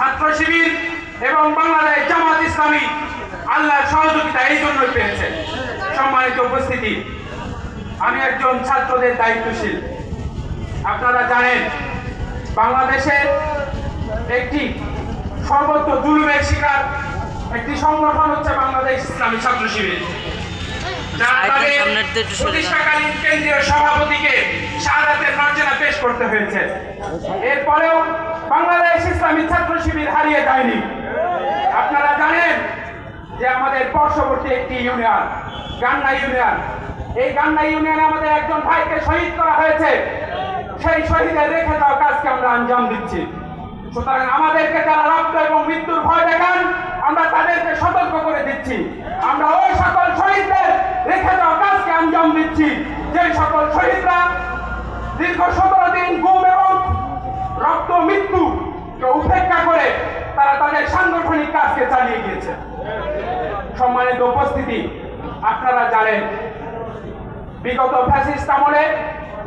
ছাত্র শিবির এবং বাংলাদেশ জামাত ইসলামী আল্লাহর সহযোগিতা এই জন্যই পেয়েছে। সম্মানিত উপস্থিতি আমি একজন ছাত্রদের দায়িত্বশীল। আপনারা জানেন বাংলাদেশের একটি সর্বত্র জুলুমের শিকার একটি সংগঠন হচ্ছে বাংলাদেশ ইসলামী ছাত্র শিবির। প্রতিষ্ঠাকালীন কেন্দ্রীয় সভাপতিকে শাহাদাতের মার্জনা পেশ করতে হয়েছে। এরপরেও বাংলাদেশ শিবির হারিয়ে যায়নি। আপনারা জানেন যে আমাদের পার্শ্ববর্তী একটি ইউনিয়ন, গান্না ইউনিয়ন। এই গান্না ইউনিয়নে আমাদের একজন ভাইকে শহীদ করা হয়েছে। সেই শহীদের রেখে যাওয়া কাজকে আমরা আঞ্জাম দিচ্ছি। সুতরাং আমাদেরকে যারা রক্ত এবং মৃত্যুর ভয় দেখান, আমরা তাদেরকে সতর্ক করে দিচ্ছি। আমরা ওই সকল শহীদদের রেখে যাওয়া কাজকে আঞ্জাম দিচ্ছি। যে সকল শহীদরা দীর্ঘ সাংগঠনিক কাজকে চালিয়ে গিয়েছে। সম্মানিত উপস্থিতি, আপনারা জানেন, বিগত ফ্যাসিস্ট আমলে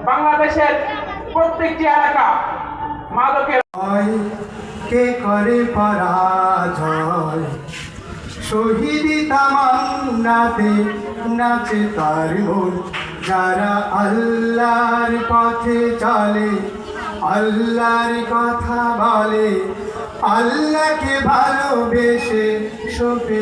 বাংলাদেশের প্রত্যেকটি এলাকা মাদকের কে করে পরাজয়? শহীদি তামান্নাতে নাচে তার মন। যারা আল্লাহর পথে চলে, আল্লাহর কথা বলে আল্লাহকে ভালোবেসে সপে